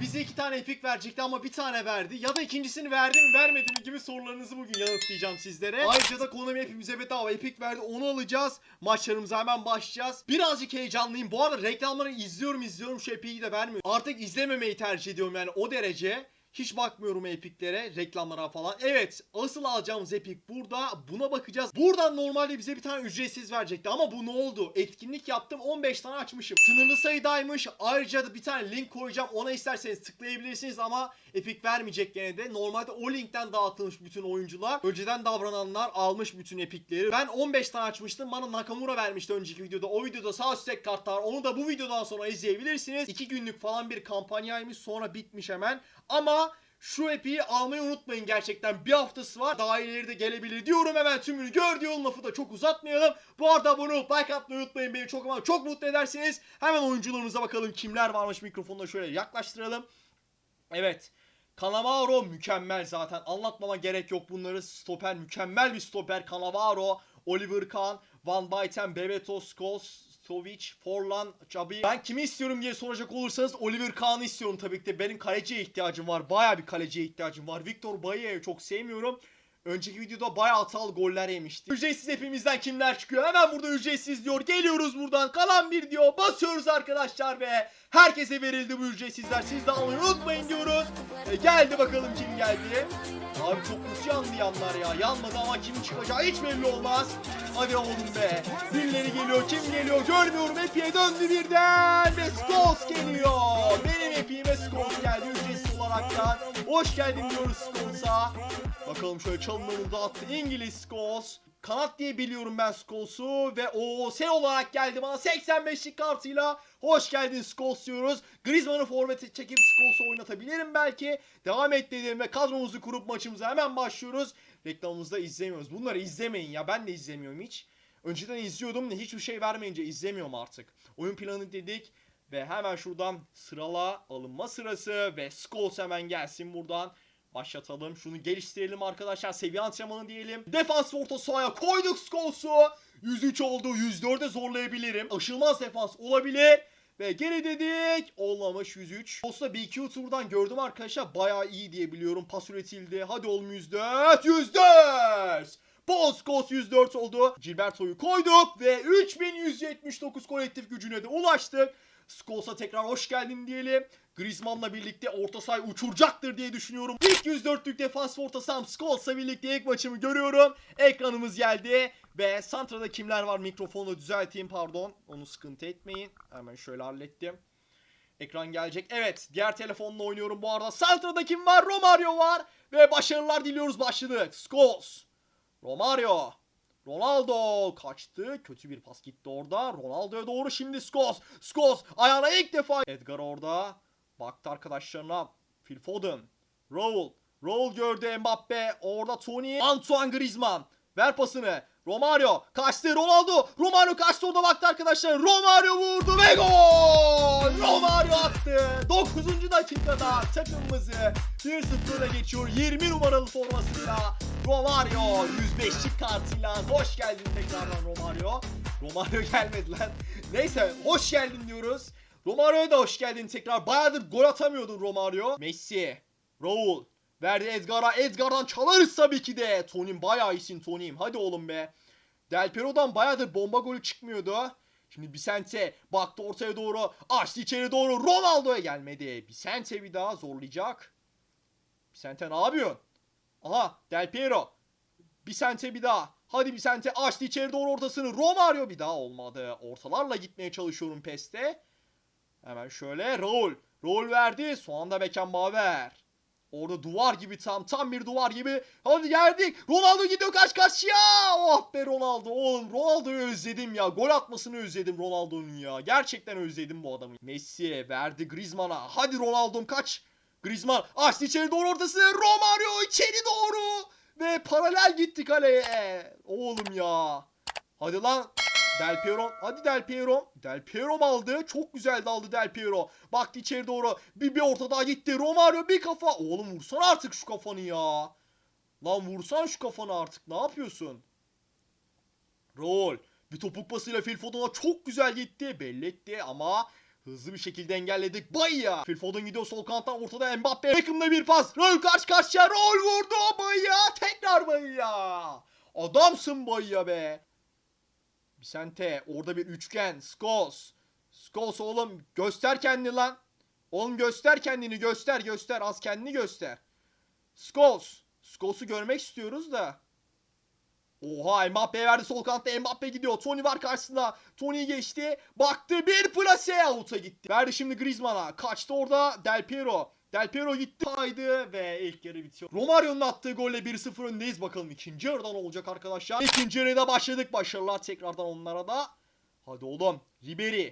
Bize iki tane epik verecekti ama bir tane verdi. Ya da ikincisini verdi mi vermedi mi gibi sorularınızı bugün yanıtlayacağım sizlere. Ayrıca da Konami hepimize bedava epik verdi. Onu alacağız. Maçlarımıza hemen başlayacağız. Birazcık heyecanlıyım. Bu arada reklamları izliyorum izliyorum şu epiği de vermiyor. Artık izlememeyi tercih ediyorum yani o derece. Hiç bakmıyorum epiklere, reklamlara falan. Evet, asıl alacağımız epik burada. Buna bakacağız. Buradan normalde bize bir tane ücretsiz verecekti ama bu ne oldu? Etkinlik yaptım, 15 tane açmışım. Sınırlı sayıdaymış. Ayrıca da bir tane link koyacağım. Ona isterseniz tıklayabilirsiniz ama epik vermeyecek gene de. Normalde o linkten dağıtılmış bütün oyuncular. Önceden davrananlar almış bütün epikleri. Ben 15 tane açmıştım. Bana Nakamura vermişti önceki videoda. O videoda sağ üstteki kartlar. Onu da bu videodan sonra izleyebilirsiniz. 2 günlük falan bir kampanyaymış. Sonra bitmiş hemen. Ama şu epiyi almayı unutmayın gerçekten. Bir haftası var. Daha ileri de gelebilir diyorum hemen tümünü gör diyorum lafı da çok uzatmayalım. Bu arada abone olup like atmayı unutmayın. Beni çok ama çok mutlu edersiniz. Hemen oyuncularımıza bakalım kimler varmış mikrofonda şöyle yaklaştıralım. Evet. Cannavaro mükemmel zaten. Anlatmama gerek yok bunları. Stoper mükemmel bir stoper. Cannavaro, Oliver Kahn, Van Bayten, Bebeto, Scholes, Stovic, Forlan, Çabi. Ben kimi istiyorum diye soracak olursanız Oliver Kahn'ı istiyorum tabii ki de. Benim kaleciye ihtiyacım var. Baya bir kaleciye ihtiyacım var. Victor Baillya'yı çok sevmiyorum. Önceki videoda bayağı hatalı goller yemişti. Ücretsiz hepimizden kimler çıkıyor? Hemen burada ücretsiz diyor. Geliyoruz buradan. Kalan bir diyor. Basıyoruz arkadaşlar ve herkese verildi bu ücretsizler. Siz de almayı unutmayın diyoruz. E, geldi bakalım kim geldi. Abi çok nasıl yandı yanlar ya. Yanmadı ama kim çıkacağı hiç belli olmaz. Hadi oğlum be. Birileri geliyor. Kim geliyor? Görmüyorum. Epi'ye döndü birden. Ve Scholes geliyor. Benim Epi'ime Scholes geldi ücretsiz olaraktan. Hoş geldin diyoruz Scholes'a. Bakalım şöyle çalımlarını dağıttı. İngiliz Scholes. Kanat diye biliyorum ben Scholes'u ve o sen olarak geldi bana 85'lik kartıyla hoş geldin Scholes diyoruz. Griezmann'ı forvete çekip Scholes'u oynatabilirim belki. Devam et dedim ve kadromuzu kurup maçımıza hemen başlıyoruz. Reklamımızda izlemiyoruz. Bunları izlemeyin ya ben de izlemiyorum hiç. Önceden izliyordum da hiçbir şey vermeyince izlemiyorum artık. Oyun planı dedik ve hemen şuradan sırala alınma sırası ve Scholes hemen gelsin buradan. Başlatalım. Şunu geliştirelim arkadaşlar. Seviye antrenmanı diyelim. Defans orta sahaya koyduk Scholes'u. 103 oldu. 104'e zorlayabilirim. Aşılmaz defans olabilir. Ve geri dedik. Olmamış 103. Olsa bir iki turdan gördüm arkadaşlar. Bayağı iyi diye biliyorum. Pas üretildi. Hadi oğlum 104. 104. Scholes 104 oldu. Gilberto'yu koyduk ve 3179 kolektif gücüne de ulaştık. Scholes'a tekrar hoş geldin diyelim. Griezmann'la birlikte orta sahayı uçuracaktır diye düşünüyorum. İlk 104'lük defans orta saham birlikte ilk maçımı görüyorum. Ekranımız geldi. Ve Santra'da kimler var mikrofonu düzelteyim pardon. Onu sıkıntı etmeyin. Hemen şöyle hallettim. Ekran gelecek. Evet diğer telefonla oynuyorum bu arada. Santra'da kim var? Romario var. Ve başarılar diliyoruz başladık. Scholes. Romario. Ronaldo kaçtı. Kötü bir pas gitti orada. Ronaldo'ya doğru şimdi Scholes. Scholes ayağına ilk defa. Edgar orada. Baktı arkadaşlarına. Phil Foden. Raul. Raul gördü Mbappe. Orada Tony. Antoine Griezmann. Ver pasını. Romario kaçtı Ronaldo. Romario kaçtı orada baktı arkadaşlar. Romario vurdu ve gol. Romario attı. 9. dakikada takımımızı 1-0'la geçiyor. 20 numaralı formasıyla Romario 105'lik kartıyla hoş geldin tekrardan Romario. Romario gelmedi lan. Neyse hoş geldin diyoruz. Romario'ya da hoş geldin tekrar. Bayağıdır gol atamıyordun Romario. Messi. Raul. Verdi Edgar'a. Edgar'dan çalarız tabii ki de. Tonim bayağı iyisin Tonim. Hadi oğlum be. Del Piero'dan bayağıdır bomba golü çıkmıyordu. Şimdi Vicente baktı ortaya doğru. Açtı içeri doğru. Ronaldo'ya gelmedi. Vicente bir daha zorlayacak. Vicente ne yapıyorsun? Aha Del Piero. Vicente bir daha. Hadi Vicente açtı içeri doğru ortasını. Romario bir daha olmadı. Ortalarla gitmeye çalışıyorum PES'te. Hemen şöyle Raul. Raul verdi. Son anda Beckenbauer. Orada duvar gibi tam tam bir duvar gibi. Hadi geldik. Ronaldo gidiyor kaç karşıya. Oh be Ronaldo. Oğlum Ronaldo'yu özledim ya. Gol atmasını özledim Ronaldo'nun ya. Gerçekten özledim bu adamı. Messi verdi Griezmann'a. Hadi Ronaldo'm kaç. Griezmann açtı içeri doğru ortasını. Romario içeri doğru. Ve paralel gitti kaleye. Oğlum ya. Hadi lan. Del Piero. Hadi Del Piero. Del Piero aldı. Çok güzel daldı Del Piero. Baktı içeri doğru. Bir, bir orta daha gitti. Romario bir kafa. Oğlum vursana artık şu kafanı ya. Lan vursan şu kafanı artık. Ne yapıyorsun? Rol. Bir topuk pasıyla Phil Foden'a çok güzel gitti. Belli etti ama Hızlı bir şekilde engelledik. Bayya. Phil Foden gidiyor sol kanattan ortada Mbappe. Beckham'da bir pas. Rol karşı karşıya. Rol vurdu. Bayya. Tekrar Bayya. Adamsın Bayya be. Vicente. Orada bir üçgen. Scholes. Scholes oğlum göster kendini lan. Oğlum göster kendini göster göster. Az kendini göster. Scholes. Scholes'u görmek istiyoruz da. Oha Mbappe verdi sol kanatta Mbappe gidiyor. Tony var karşısında. Tony geçti. Baktı bir plase out'a gitti. Verdi şimdi Griezmann'a. Kaçtı orada Del Piero. Del Piero gitti. Kaydı ve ilk yarı bitiyor. Romario'nun attığı golle 1-0 öndeyiz. Bakalım ikinci yarıdan olacak arkadaşlar. İkinci yarıda başladık. Başarılar tekrardan onlara da. Hadi oğlum. Ribery.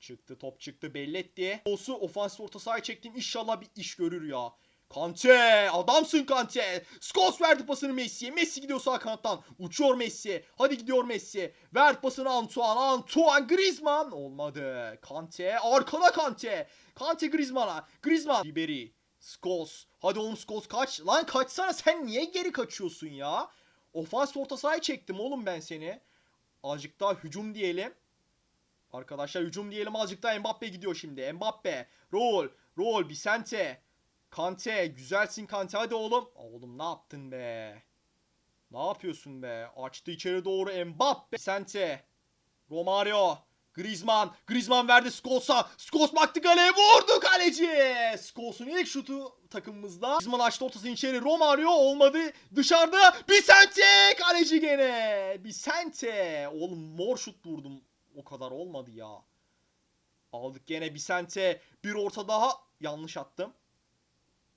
Çıktı top çıktı belli etti. Olsu ofansif orta sahaya çektim. İnşallah bir iş görür ya. Kante adamsın Kante. Scholes verdi pasını Messi'ye. Messi gidiyor sağ kanattan. Uçuyor Messi. Hadi gidiyor Messi. Ver pasını Antoine. Antoine Griezmann. Olmadı. Kante. Arkada Kante. Kante Griezmann'a. Griezmann. Ribery. Scholes. Hadi oğlum Scholes kaç. Lan kaçsana sen niye geri kaçıyorsun ya? Ofans orta sahaya çektim oğlum ben seni. Azıcık daha hücum diyelim. Arkadaşlar hücum diyelim azıcık daha Mbappe gidiyor şimdi. Mbappe. Rol. Rol. Vicente. Kante. Güzelsin Kante. Hadi oğlum. Oğlum ne yaptın be? Ne yapıyorsun be? Açtı içeri doğru Mbappe. Vicente. Romario. Griezmann. Griezmann verdi Scholes'a. Scholes baktı kaleye vurdu kaleci. Scholes'un ilk şutu takımımızda. Griezmann açtı ortasını içeri. Romario olmadı. Dışarıda. Vicente. Kaleci gene. Vicente. Oğlum mor şut vurdum. O kadar olmadı ya. Aldık gene Vicente. Bir orta daha. Yanlış attım.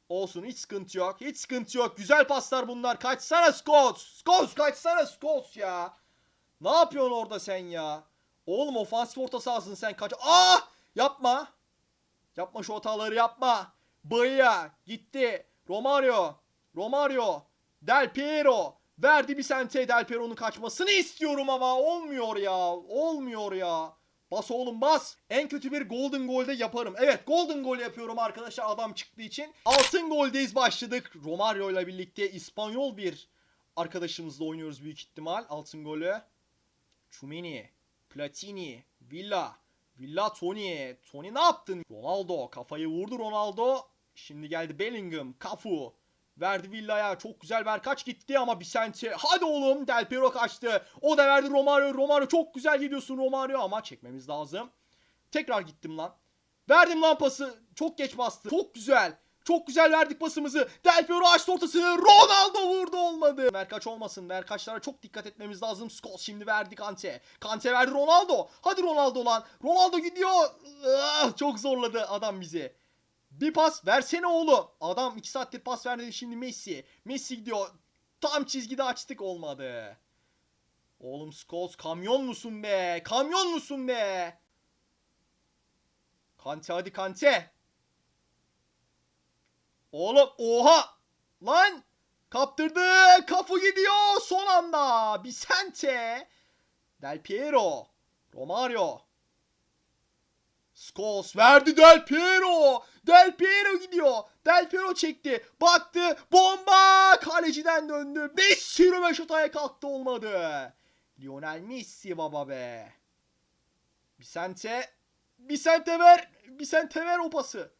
Olsun hiç sıkıntı yok. Hiç sıkıntı yok. Güzel paslar bunlar. Kaçsana Scholes. Scholes kaçsana Scholes ya. Ne yapıyorsun orada sen ya? Oğlum ofansif orta sahasın sen kaç. Ah! Yapma. Yapma şu hataları yapma. Baya gitti. Romario. Romario. Del Piero. Verdi Vicente Del Piero'nun kaçmasını istiyorum ama olmuyor ya. Olmuyor ya. Bas oğlum bas. En kötü bir golden golde yaparım. Evet golden gol yapıyorum arkadaşlar adam çıktığı için. Altın goldeyiz başladık. Romario ile birlikte İspanyol bir arkadaşımızla oynuyoruz büyük ihtimal. Altın golü. Chumini. Platini. Villa. Villa Tony. Tony ne yaptın? Ronaldo. Kafayı vurdu Ronaldo. Şimdi geldi Bellingham. Cafu. Verdi Villa'ya. Çok güzel ver kaç gitti ama Vicente. Hadi oğlum. Del Piero kaçtı. O da verdi Romario. Romario çok güzel gidiyorsun Romario ama çekmemiz lazım. Tekrar gittim lan. Verdim lan pası. Çok geç bastı. Çok güzel. Çok güzel verdik pasımızı. Del Piero açtı ortasını. Ronaldo vurdu olmadı. Verkaç olmasın. Verkaçlara çok dikkat etmemiz lazım. Scholes şimdi verdi Kante. Kante verdi Ronaldo. Hadi Ronaldo lan. Ronaldo gidiyor. Ah, çok zorladı adam bizi. Bir pas versene oğlum. Adam 2 saattir pas verdi şimdi Messi. Messi gidiyor. Tam çizgide açtık olmadı. Oğlum Scholes kamyon musun be? Kamyon musun be? Kante hadi Kante. Oğlum oha. Lan. Kaptırdı. Kafu gidiyor son anda. Vicente. Del Piero. Romario. Scholes verdi Del Piero. Del Piero gidiyor. Del Piero çekti. Baktı. Bomba. Kaleciden döndü. Messi röveşataya kalktı olmadı. Lionel Messi baba be. Vicente. Vicente ver. Vicente ver o pası.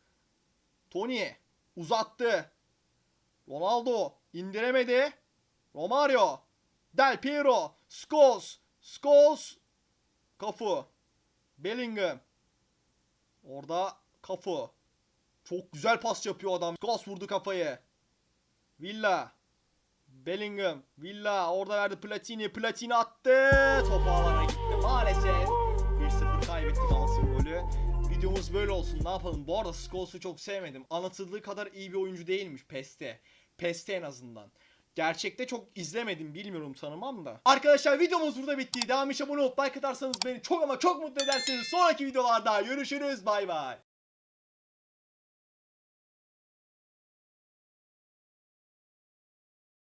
Tony. Uzattı. Ronaldo. indiremedi. Romario. Del Piero. Scholes. Scholes. Kafu. Bellingham. Orada Kafu. Çok güzel pas yapıyor adam. Scholes vurdu kafayı. Villa. Bellingham. Villa. Orada verdi Platini. Platini attı. Top ağlara gitti. Maalesef 1-0 kaybettik altın golü. Videomuz böyle olsun. Ne yapalım? Bu arada Scholes'u çok sevmedim. Anlatıldığı kadar iyi bir oyuncu değilmiş PES'te. PES'te en azından. Gerçekte çok izlemedim bilmiyorum tanımam da. Arkadaşlar videomuz burada bitti. Devam için abone olup like atarsanız beni çok ama çok mutlu edersiniz. Sonraki videolarda görüşürüz. Bay bay.